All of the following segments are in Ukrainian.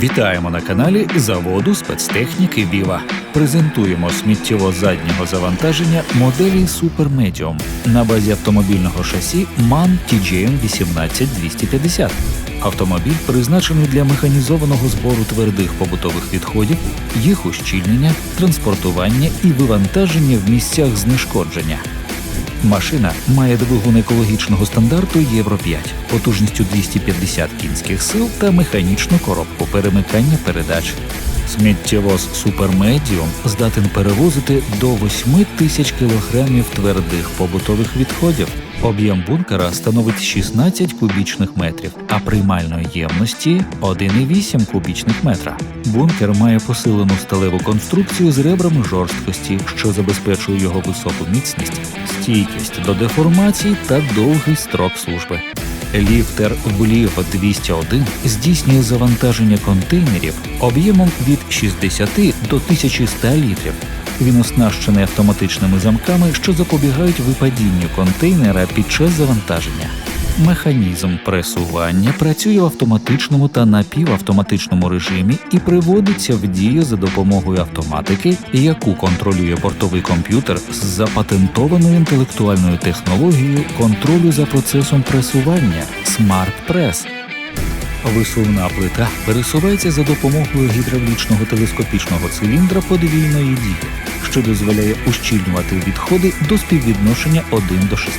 Вітаємо на каналі заводу спецтехніки Віва. Презентуємо сміттєво заднього завантаження моделі Super Medium на базі автомобільного шасі MAN TGM 18250. Автомобіль призначений для механізованого збору твердих побутових відходів, їх ущільнення, транспортування і вивантаження в місцях знешкодження. Машина має двигун екологічного стандарту Євро 5, потужністю 250 кінських сил та механічну коробку перемикання передач. Сміттєвоз Medium здатен перевозити до 8 тисяч кілограмів твердих побутових відходів. Об'єм бункера становить 16 кубічних метрів, а приймальної ємності 1,8 кубічних метра. Бункер має посилену сталеву конструкцію з ребрами жорсткості, що забезпечує його високу міцність, стійкість до деформацій та довгий строк служби. Ліфтер Влів 201 здійснює завантаження контейнерів об'ємом від 60 до 1100 літрів. Він оснащений автоматичними замками, що запобігають випадінню контейнера під час завантаження. Механізм пресування працює в автоматичному та напівавтоматичному режимі і приводиться в дію за допомогою автоматики, яку контролює бортовий комп'ютер з запатентованою інтелектуальною технологією контролю за процесом пресування Press. Висувна плита пересувається за допомогою гідравлічного телескопічного циліндра подвійної дії, що дозволяє ущільнювати відходи до співвідношення 1 до 6.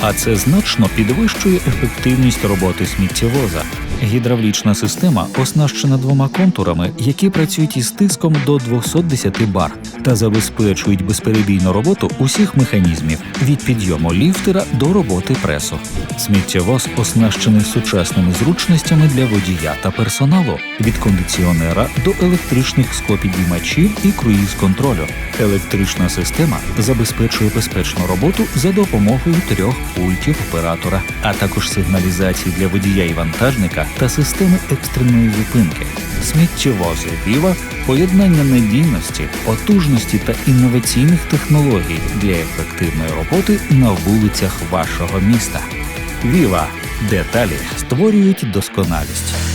А це значно підвищує ефективність роботи сміттєвоза. Гідравлічна система оснащена двома контурами, які працюють із тиском до 210 бар та забезпечують безперебійну роботу усіх механізмів від підйому ліфтера до роботи пресу. Сміттєвоз оснащений сучасними зручностями для водія та персоналу від кондиціонера до електричних склопідіймачів і круїз-контролю. Електрична система забезпечує безпечну роботу за допомогою трьох пультів оператора, а також сигналізації для водія і вантажника та системи екстреної зупинки. Сміттєвози Віва поєднання надійності, потужності та інноваційних технологій для ефективної роботи на вулицях вашого міста. Віва деталі створюють досконалість.